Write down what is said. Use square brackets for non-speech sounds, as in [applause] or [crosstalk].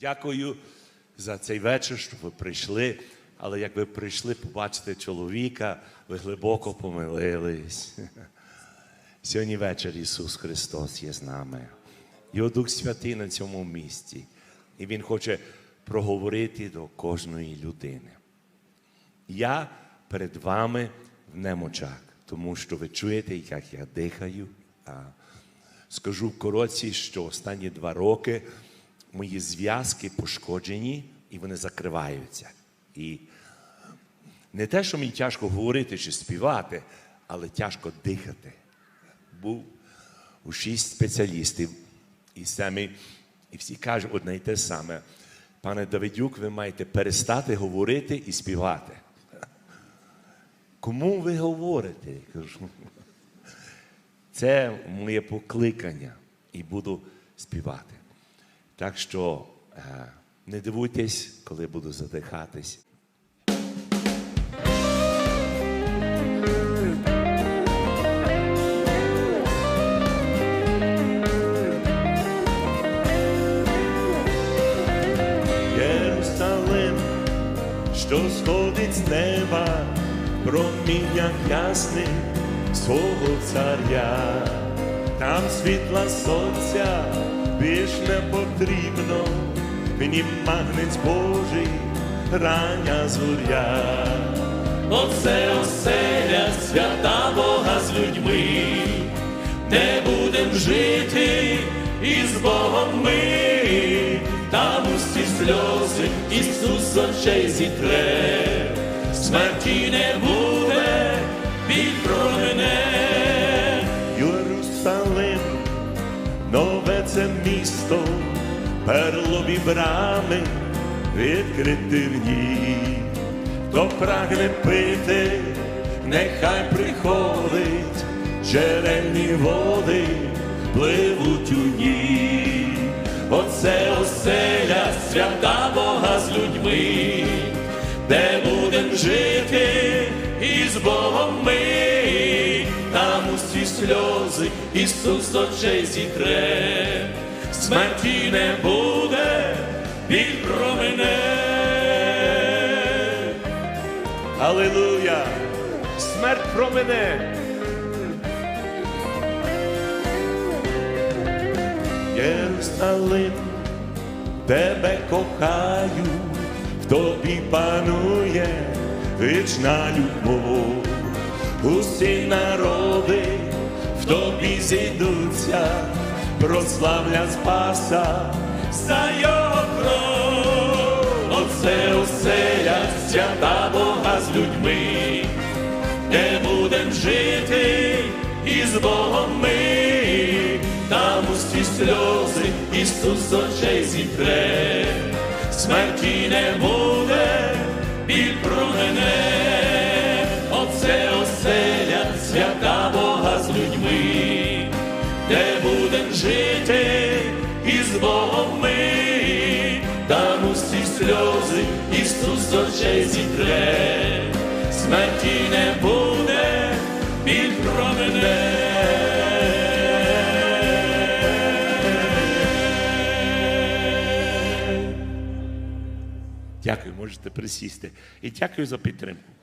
Дякую за цей вечір, що ви прийшли. Але як ви прийшли побачити чоловіка, ви глибоко помилились. [laughs] Сьогодні вечір Ісус Христос є з нами. Його Дух Святий на цьому місці. І Він хоче проговорити до кожної людини. Я перед вами в немочах, тому що ви чуєте, як я дихаю. Скажу коротці, що останні два роки мої зв'язки пошкоджені і вони закриваються. І не те, що мені тяжко говорити чи співати, але тяжко дихати. Був у шість спеціалістів, і самі, і всі кажуть одне й те саме. Пане Давидюк, ви маєте перестати говорити і співати. Кому ви говорите? Я кажу. Це моє покликання і буду співати. Так що е, не дивуйтесь, коли буду задихатись. Єрусалим, що сходить з неба, в проміннях ясних свого царя, там світла сонця більш не потрібно, в магнець Божий, рання зоря. Оце оселя свята Бога з людьми, де будем жити із Богом ми, там усі сльози Ісус очей зітре, смерті не буде, біль промене. Нове це місто, перлові брами відкрити в ній. Хто прагне пити, нехай приходить, джерельні води пливуть у ній. Оце оселя свята Бога з людьми, де будем жити із Богом ми, сльози Ісус з очей зітре, смерті не буде, біль промене. Алілуя! Смерть про мене! Єрусалим, тебе кохаю, в тобі панує вічна любов. Усі народи тобі зійдуться, прославлять Спаса за його кров. Оце оселя свята Бога з людьми, де будем жити із Богом ми, там усі сльози Ісус з очей зітре, смерті не буде, біль промене. Оце оселя свята Бога з людьми, де будем жити із Богом ми, там усі сльози Ісус з очей зітре, смерті не буде, біль промене. Дякую, можете присісти. І дякую за підтримку.